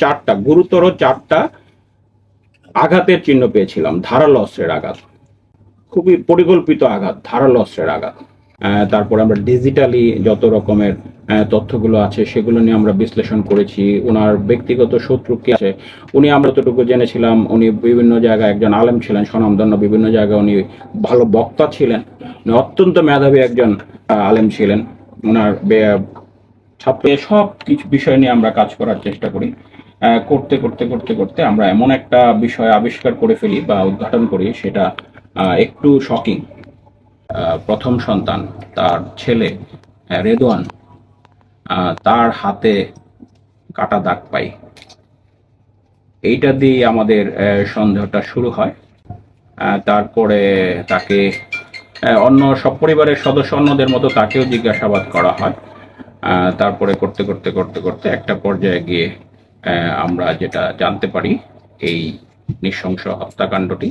চারটা, গুরুতর চারটা আঘাতের চিহ্ন পেয়েছিলাম, ধারালো অস্ত্রের আঘাত। খুবই পরিকল্পিত আঘাত, ধারালো অস্ত্রের আঘাত। তারপরে আমরা ডিজিটালি যত রকমের তথ্যগুলো আছে সেগুলো নিয়ে আমরা বিশ্লেষণ করেছি ওনার ব্যক্তিগত শত্রু কি আছে, উনি আমরা যতটুকু জেনেছিলাম, উনি বিভিন্ন জায়গায় একজন আলেম ছিলেন, স্বনামধন্য বিভিন্ন জায়গায় উনি ভালো বক্তা ছিলেন, উনি অত্যন্ত মেধাবী একজন আলেম ছিলেন। ওনার ছাত্র সব কিছু বিষয় নিয়ে আমরা কাজ করার চেষ্টা করি। করতে করতে করতে করতে আমরা এমন একটা বিষয় আবিষ্কার করে ফেলি বা উদ্ঘাটন করি, সেটা একটু শকিং প্রথম সন্তান, তার ছেলে রেদওয়ান তার হাতে কাটা দাগ পাই। এইটা দিয়ে আমাদের সন্দেহটা শুরু হয়। তারপরে তাকে অন্য সব পরিবারের সদস্য অন্যদের মতো তাকেও জিজ্ঞাসাবাদ করা হয়। তারপরে করতে করতে করতে করতে একটা পর্যায়ে গিয়ে আমরা যেটা জানতে পারি, এই নৃশংস হত্যাকাণ্ডটি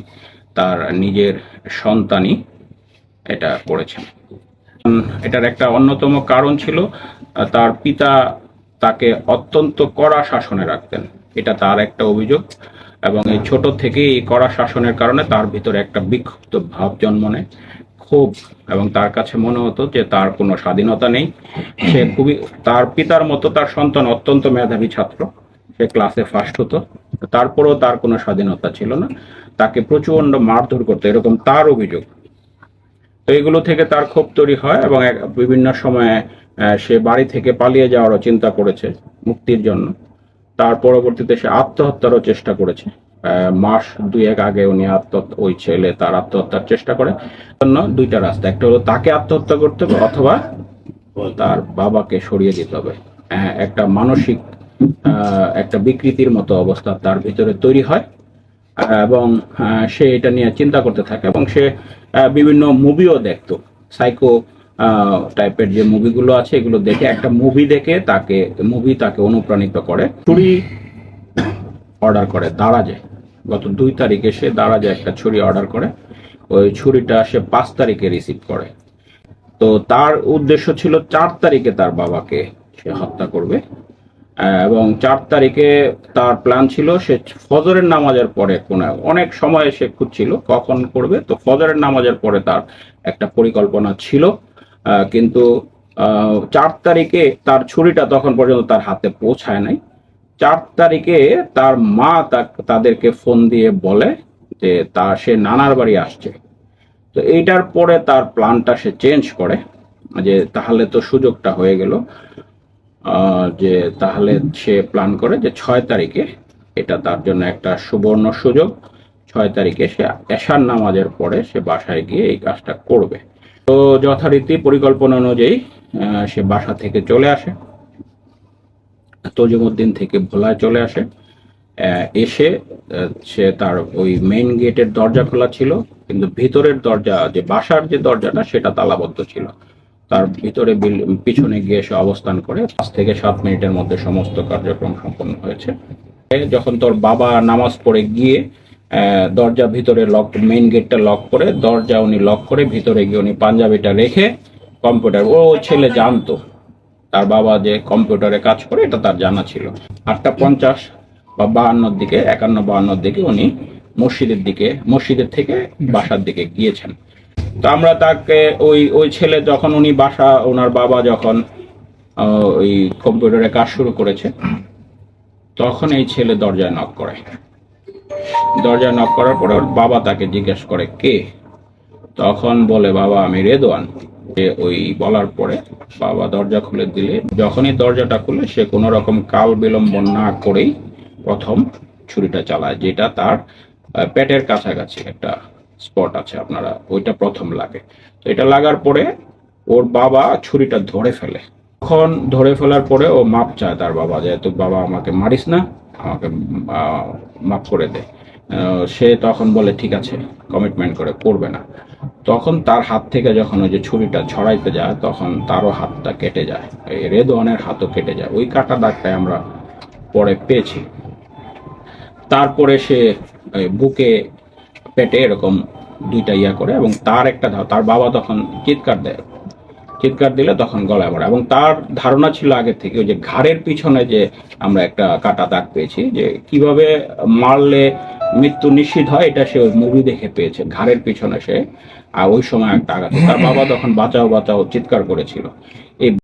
তার নিজের সন্তানই এটা করেছেন। এটার একটা অন্যতম কারণ ছিল তার পিতা তাকে অত্যন্ত কড়া শাসনে রাখতেন। এটা তার একটা অভিযোগ এবং এই ছোট থেকে এই কড়া শাসনের কারণে তার ভিতরে একটা বিক্ষুব্ধ ভাব জন্ম নেয়। ক্ষোভ এবং তার কাছে মনে হতো যে তার কোনো স্বাধীনতা নেই। সে খুবই, তার পিতার মতো তার সন্তান অত্যন্ত মেধাবী ছাত্র। সে ক্লাসে ফার্স্ট হতো। তারপরেও তার কোনো স্বাধীনতা ছিল না। তাকে প্রচণ্ড মারধর করতো এরকম তার অভিযোগ। তো এগুলো থেকে তার ক্ষোভ তৈরি হয় এবং বিভিন্ন সময়ে সে বাড়ি থেকে পালিয়ে যাওয়ারও চিন্তা করেছে মুক্তির জন্য। তার পরবর্তীতে সে আত্মহত্যারও চেষ্টা করেছে। মাস দুয়েক আগে উনি আত্মহত্যা ওই ছেলে তার আত্মহত্যার চেষ্টা করে। জন্য দুইটা রাস্তা একটা হলো তাকে আত্মহত্যা করতে হবে অথবা তার বাবাকে সরিয়ে দিতে হবে। আহ, একটা মানসিক একটা বিকৃতির মতো অবস্থা তার ভিতরে তৈরি হয়। এবং সে এটা নিয়ে চিন্তা করতে থাকে এবং সে বিভিন্ন মুভিও দেখতো। সাইকো টাইপের যে মুভিগুলো আছে, এগুলো দেখে একটা মুভি দেখে তাকে মুভি তাকে অনুপ্রাণিত করে। ছুরি অর্ডার করে দারাজে গত দুই তারিখে সে দারাজে একটা ছুরি অর্ডার করে। ওই ছুরিটা সে পাঁচ তারিখে রিসিভ করে। তো তার উদ্দেশ্য ছিল চার তারিখে তার বাবাকে সে হত্যা করবে। এবং চার তারিখে তার প্ল্যান ছিল সে ফজরের নামাজের পরে কোন অনেক সময় সে খুঁজছিল, কখন করবে। তো ফজরের নামাজের পরে তার একটা পরিকল্পনা ছিল। কিন্তু চার তারিখে তার ছুরিটা তখন পর্যন্ত তার হাতে পৌঁছায় নাই। চার তারিখে তার মা তাদেরকে ফোন দিয়ে বলে যে তা সে নানার বাড়ি আসছে। তো এইটার পরে তার প্ল্যানটা সে চেঞ্জ করে, যে তাহলে তো সুযোগটা হয়ে গেল। যে তাহলে সে প্ল্যান করে যে ছয় তারিখে এটা তার জন্য একটা সুবর্ণ সুযোগ। ছয় তারিখে সে এশার নামাজের পরে সে বাসায় গিয়ে এই কাজটা করবে। তো যথারীতি পরিকল্পনা অনুযায়ী সে বাসা থেকে চলে আসে। তজিমুদ্দিন থেকে ভোলায় চলে আসে। এসে সে তার ওই মেইন গেটের দরজা খোলা ছিল, কিন্তু ভিতরের দরজা, যে বাসার যে দরজাটা, সেটা তালাবদ্ধ ছিল। তার ভিতরে পিছনে গিয়ে সে অবস্থান করে পাঁচ থেকে সাত মিনিটের মধ্যে সমস্ত কার্যক্রম সম্পন্ন হয়েছে। যখন তোর বাবা নামাজ পড়ে গিয়ে দরজা ভিতরে লক মেইন গেটটা লক করে, দরজা উনি লক করে ভিতরে গিয়ে উনি পাঞ্জাবিটা রেখে কম্পিউটার ও ছেলে জানতো, তার বাবা যে কম্পিউটারে কাজ করে, এটা তার জানা ছিল। আটটা পঞ্চাশ বা বাহান্নর দিকে, একান্ন বাহান্নর দিকে উনি মসজিদের দিকে, মসজিদের থেকে বাসার দিকে গিয়েছেন। তো আমরা তাকে ওই ওই ছেলে যখন উনি বাসা, ওনার বাবা যখন ওই কম্পিউটারে কাজ শুরু করেছে, তখন এই ছেলে দরজায় নক করে। দরজায় নক করার পরে ওর বাবা তাকে জিজ্ঞেস করে, কে? তখন বলে, বাবা, আমি রেদওয়ান যে ওই বলার পরে বাবা দরজা খুলে দিলে। যখনই দরজাটা খুলে, সে কোনো রকম কাল বিলম্ব না করেই প্রথম ছুরিটা চালায়, যেটা তার পেটের কাছাকাছি একটা স্পট আছে, আপনারা ওইটা প্রথম লাগে। তো এটা লাগার পরে ওর বাবা ছুরিটা ধরে ফেলে। তখন ধরে ফেলার পরে ও মাপ চায় তার বাবা যেহেতু বাবা আমাকে মারিস না, আমাকে মাফ করে দে। সে তখন বলে, ঠিক আছে কমিটমেন্ট করে, করবে না। তখন তার হাত থেকে যখন ওই যে ছুরিটা ছড়াইতে যায়, তখন তারও হাতটা কেটে যায়। রেদওয়ানের হাতও কেটে যায়। ওই কাটা দাগটাই আমরা পরে পেয়েছি। তারপরে সে বুকে পেটে এরকম দুইটা ইয়া করে এবং তার একটা তার বাবা তখন চিৎকার দেয়। চিৎকার দিলে তখন গলায় পড়ে। এবং তার ধারণা ছিল আগে থেকে ওই যে ঘাড়ের পিছনে যে আমরা একটা কাটা দাগ পেয়েছি, যে কীভাবে মারলে মৃত্যু নিশ্চিত হয়, এটা সে ওই মুভি দেখে পেয়েছে। ঘাড়ের পিছনে সে, আর ওই সময় একটা আঘাত। তার বাবা তখন বাঁচাও বাঁচাও, চিৎকার করেছিল। এই